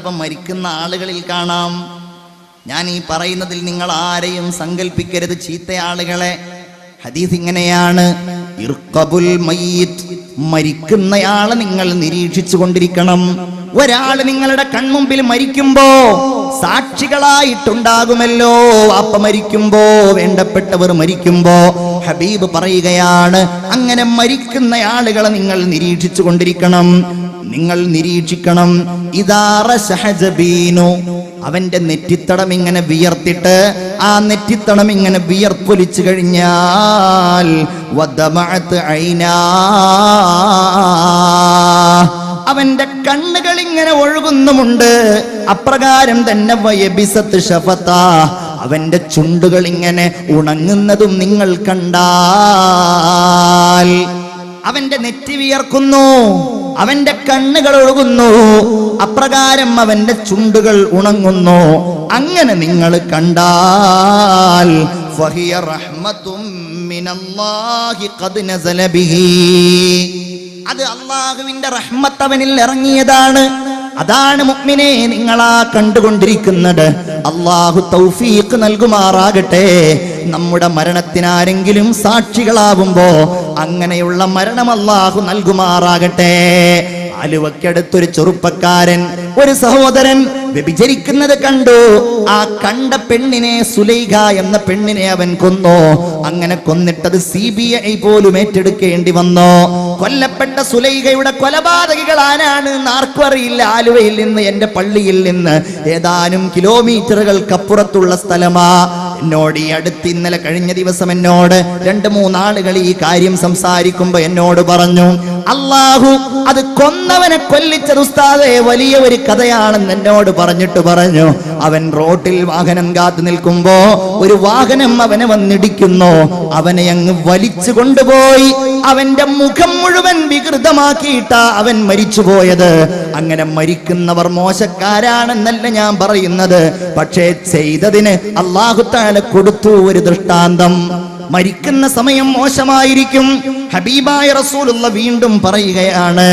ചിലപ്പം മരിക്കുന്ന ആളുകളിൽ കാണാം. ഞാൻ ഈ പറയുന്നതിൽ നിങ്ങൾ ആരെയും സങ്കല്പിക്കരുത് ചീത്ത ആളുകളെ ഹദീസ് ഇങ്ങനെയാണ്. ഇർക്കബുൽ മയ്യിത്ത് മരിക്കുന്നയാളെ നിങ്ങൾ നിരീക്ഷിച്ചു കൊണ്ടിരിക്കണം. ഒരാൾ നിങ്ങളുടെ കൺമുമ്പിൽ മരിക്കുമ്പോ സാക്ഷികളായിട്ടുണ്ടാകുമല്ലോ. അപ്പ മരിക്കുമ്പോ വേണ്ടപ്പെട്ടവർ മരിക്കുമ്പോ ഹബീബ് പറയുകയാണ് അങ്ങനെ മരിക്കുന്ന ആളുകളെ നിങ്ങൾ നിരീക്ഷിച്ചു കൊണ്ടിരിക്കണം നിങ്ങൾ നിരീക്ഷിക്കണം. ഇതാറ സഹജബീനു അവന്റെ നെറ്റിത്തടം ഇങ്ങനെ വിയർത്തിട്ട് ആ നെറ്റിത്തടം ഇങ്ങനെ വിയർപ്പൊലിച്ചു കഴിഞ്ഞാൽ. അവന്റെ കണ്ണുകൾ ഇങ്ങനെ ഒഴുകുന്നുമുണ്ട്. അപ്രകാരം തന്നെ വയബിസത്ത് ഷഫത്ത അവന്റെ ചുണ്ടുകൾ ഇങ്ങനെ ഉണങ്ങുന്നതും നിങ്ങൾ കണ്ടാൽ. അവന്റെ നെറ്റി വിയർക്കുന്നു അവന്റെ കണ്ണുകൾ ഒഴുകുന്നു അപ്രകാരം അവന്റെ ചുണ്ടുകൾ ഉണങ്ങുന്നു. അങ്ങനെ നിങ്ങൾ കണ്ടാൽ അത് അള്ളാഹുവിന്റെ റഹ്മത്ത് അവനിൽ ഇറങ്ങിയതാണ്. അതാണ് മുഗ്മിനെ നിങ്ങളാ കണ്ടുകൊണ്ടിരിക്കുന്നത്. അള്ളാഹു തൗഫീഖ് നൽകുമാറാകട്ടെ. നമ്മുടെ മരണത്തിനാരെങ്കിലും സാക്ഷികളാവുമ്പോ അങ്ങനെയുള്ള മരണം അള്ളാഹു നൽകുമാറാകട്ടെ. ആലുവക്കടുത്തൊരു ചെറുപ്പക്കാരൻ ഒരു സഹോദരൻ വ്യഭിചരിക്കുന്നത് കണ്ടു. ആ കണ്ട പെണ്ണിനെ സുലൈഖ എന്ന പെണ്ണിനെ അവൻ കൊന്നു? അങ്ങനെ കൊന്നിട്ടത് സി ബി ഐ പോലും ഏറ്റെടുക്കേണ്ടി വന്നു? കൊല്ലപ്പെട്ട സുലൈകയുടെ കൊലപാതകികൾ ആരാണ് ആർക്കും അറിയില്ല. ആലുവയിൽ നിന്ന് എന്റെ പള്ളിയിൽ നിന്ന് ഏതാനും കിലോമീറ്ററുകൾക്കപ്പുറത്തുള്ള സ്ഥലമാ. എന്നോട് ഈ അടുത്ത് ഇന്നലെ കഴിഞ്ഞ ദിവസം എന്നോട് രണ്ട് മൂന്നാളുകൾ ഈ കാര്യം സംസാരിക്കുമ്പോ എന്നോട് പറഞ്ഞു അള്ളാഹു അത് കൊന്നവനെ കൊല്ലിച്ചത് ഉസ്താദെ വലിയ ഒരു കഥയാണെന്ന് എന്നോട് പറഞ്ഞിട്ട് പറഞ്ഞു. അവൻ റോട്ടിൽ വാഹനം കാത്തു നിൽക്കുമ്പോ ഒരു വാഹനം അവനെ വന്നിടിക്കുന്നു. അവനെ അങ്ങ് വലിച്ചു കൊണ്ടുപോയി. അവന്റെ മുഖം മുഴുവൻ വികൃതമാക്കിയിട്ടാ അവൻ മരിച്ചുപോയത്. അങ്ങനെ മരിക്കുന്നവർ മോശക്കാരാണെന്നല്ല ഞാൻ പറയുന്നത്. പക്ഷേ ചെയ്തതിന് അള്ളാഹുത്താല കൊടുത്തു ഒരു ദൃഷ്ടാന്തം. മരിക്കുന്ന സമയം മോശമായിരിക്കും. ഹബീബായ റസൂലുള്ള വീണ്ടും പറയുകയാണ്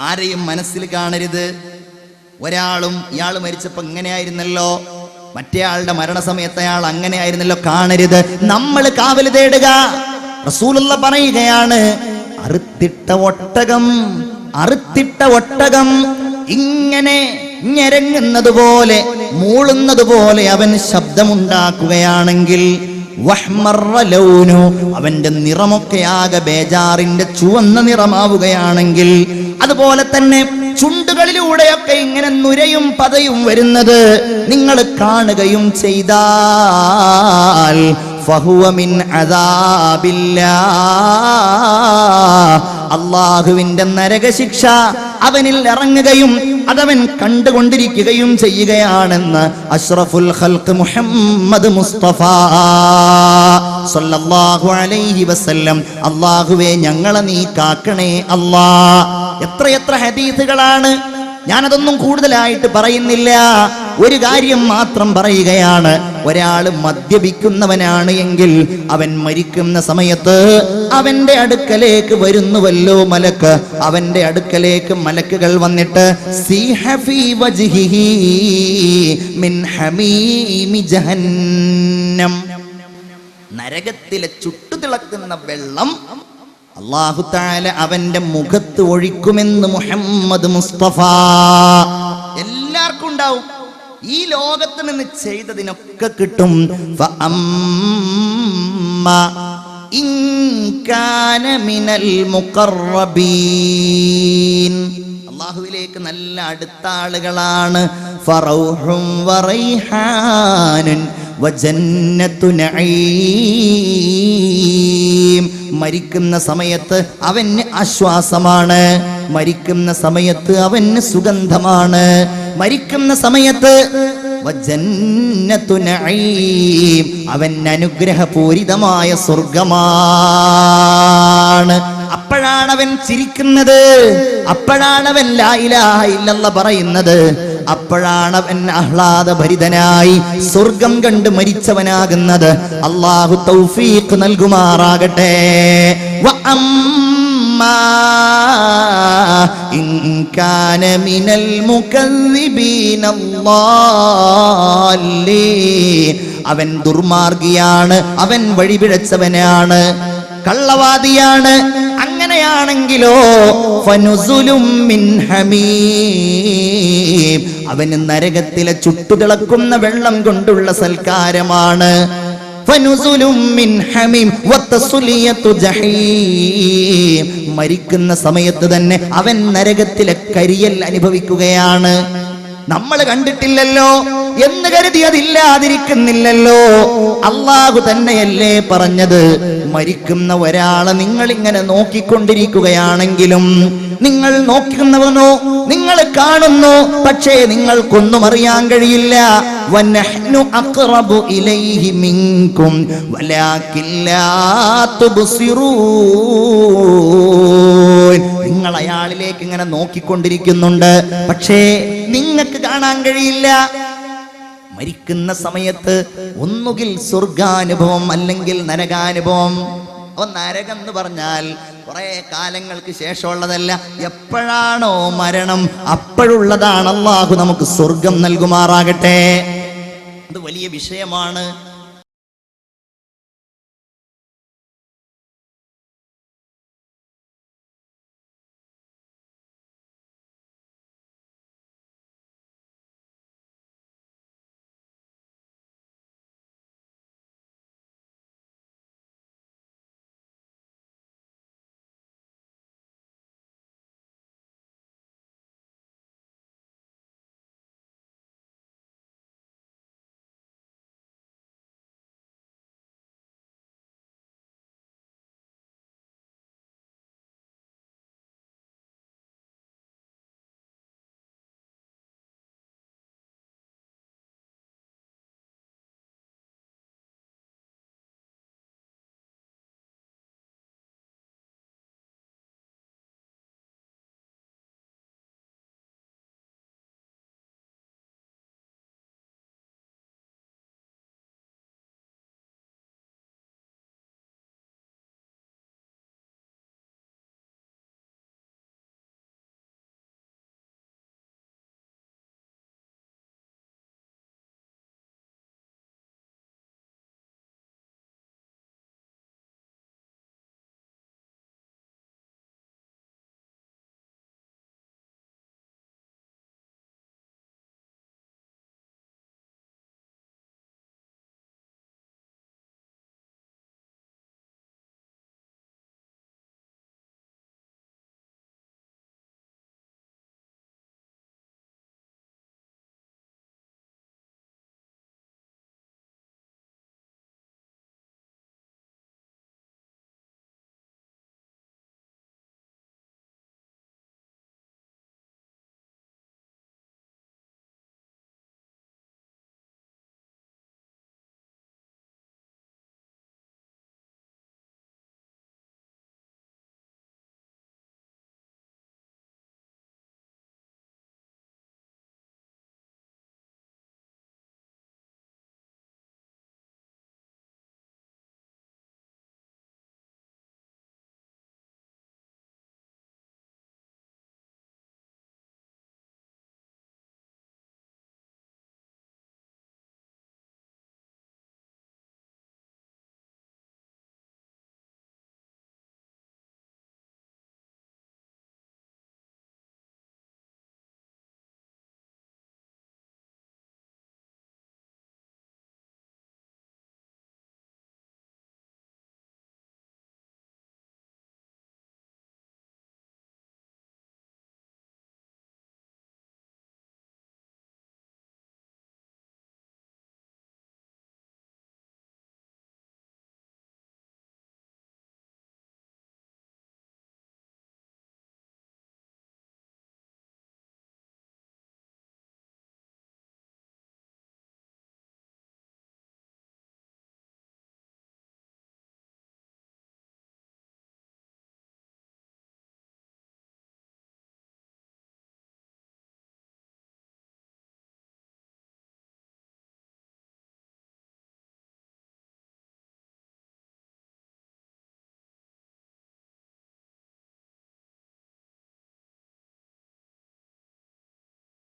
ആരെയും മനസ്സിൽ കാണരുത്. ഒരാളും ഇയാൾ മരിച്ചപ്പോൾ ഇങ്ങനെയായിരുന്നല്ലോ. മറ്റേയാളുടെ മരണസമയത്ത് അയാൾ അങ്ങനെയായിരുന്നല്ലോ കാണരുത്. നമ്മൾ കാവൽ തേടുക. റസൂലുള്ള പറയുകയാണ് അറുത്തിട്ട ഒട്ടകം അറുത്തിട്ട ഒട്ടകം ഇങ്ങനെ ഞെരങ്ങുന്നത് പോലെ മൂളുന്നത് പോലെ അവൻ ശബ്ദമുണ്ടാക്കുകയാണെങ്കിൽ അവന്റെ നിറമൊക്കെ ആകെ ബേജാറിന്റെ ചുവന്ന നിറമാവുകയാണെങ്കിൽ അതുപോലെ തന്നെ ചുണ്ടുകളിലൂടെയൊക്കെ ഇങ്ങനെ നുരയും പതയും വരുന്നത് നിങ്ങൾ കാണുകയും ചെയ്താൽ അള്ളാഹുവിന്റെ നരകശിക്ഷ അവനിൽ ഇറങ്ങുകയും അതവൻ കണ്ടുകൊണ്ടിരിക്കുകയും ചെയ്യുകയാണെന്ന് അഷ്റഫുൽ ഖൽഖ് മുഹമ്മദ് മുസ്തഫ സല്ലല്ലാഹു അലൈഹി വസല്ലം. അള്ളാഹുവേ ഞങ്ങളെ നീ കാക്കണേ അല്ലാ. എത്രയെത്ര ഹദീസുകളാണ് ഞാനതൊന്നും കൂടുതലായിട്ട് പറയുന്നില്ല. ഒരു കാര്യം മാത്രം പറയുകയാണ്. ഒരാൾ മദ്യപിക്കുന്നവനാണ് എങ്കിൽ അവൻ മരിക്കുന്ന സമയത്ത് അവന്റെ അടുക്കലേക്ക് വരുന്നുവല്ലോ മലക്ക്. അവന്റെ അടുക്കലേക്ക് മലക്കുകൾ വന്നിട്ട് "സീഹ ഫീ വജ്ഹിഹി മിൻ ഹമീമി ജഹന്നം. നരകത്തിലെ ചുട്ടുതിളക്കുന്ന വെള്ളം അള്ളാഹു താല അവന്റെ മുഖത്ത് ഒഴിക്കുമെന്ന് മുഹമ്മദ് മുസ്തഫ. എല്ലാവർക്കും ഉണ്ടാവും. ഈ ലോകത്ത് നിന്ന് ചെയ്തതിനൊക്കെ കിട്ടും. അള്ളാഹുവിലേക്ക് നല്ല അടുത്ത ആളുകളാണ്. ഫറൗഹും മരിക്കുന്ന സമയത്ത് അവന് ആശ്വാസമാണ്. മരിക്കുന്ന സമയത്ത് അവന് സുഗന്ധമാണ്. മരിക്കുന്ന സമയത്ത് അവൻ അനുഗ്രഹപൂരിതമായ സ്വർഗമാണ്. അപ്പോഴാണ് അവൻ ചിരിക്കുന്നത്. അപ്പോഴാണ് അവൻ ലാ ഇലാഹ ഇല്ലല്ലാഹ് പറയുന്നത്. അപ്പോഴാണ് അവൻ ആഹ്ലാദഭരിതനായി സ്വർഗം കണ്ട് മരിച്ചവനാകുന്നത് അള്ളാഹു തൗഫീഖ് നൽകുമാറാകട്ടെ وأما إن كان من المكذبين الضالين അവൻ ദുർമാർഗിയാണ് അവൻ വഴിപിഴച്ചവനാണ് കള്ളവാദിയാണ് അങ്ങനെയാണെങ്കിലോ ഫനുസുലും ഹമീം. അവന് നരകത്തിലെ ചുട്ടുതിളക്കുന്ന വെള്ളം കൊണ്ടുള്ള സൽക്കാരമാണ്. മരിക്കുന്ന സമയത്ത് തന്നെ അവൻ നരകത്തിലെ കരിയൽ അനുഭവിക്കുകയാണ്. നമ്മൾ കണ്ടിട്ടില്ലല്ലോ? എന്ന് കരുതി അതില്ലാതിരിക്കുന്നില്ലല്ലോ. അള്ളാഹു തന്നെയല്ലേ പറഞ്ഞത്? മരിക്കുന്ന ഒരാളെ നിങ്ങൾ ഇങ്ങനെ നോക്കിക്കൊണ്ടിരിക്കുകയാണെങ്കിലും നിങ്ങൾ നോക്കുന്നവനോ നിങ്ങൾ കാണുന്നു പക്ഷേ നിങ്ങൾക്കൊന്നും അറിയാൻ കഴിയില്ല. നിങ്ങൾ അയാളിലേക്ക് ഇങ്ങനെ നോക്കിക്കൊണ്ടിരിക്കുന്നുണ്ട്. പക്ഷേ നിങ്ങൾക്ക് കാണാൻ കഴിയില്ല. മരിക്കുന്ന സമയത്ത് ഒന്നുകിൽ സ്വർഗാനുഭവം അല്ലെങ്കിൽ നരകാനുഭവം. അപ്പൊ നരകം എന്ന് പറഞ്ഞാൽ കുറെ കാലങ്ങൾക്ക് ശേഷമുള്ളതല്ല എപ്പോഴാണോ മരണം അപ്പോഴുള്ളതാണ് അള്ളാഹു നമുക്ക് സ്വർഗം നൽകുമാറാകട്ടെ. അത് വലിയ വിഷയമാണ്.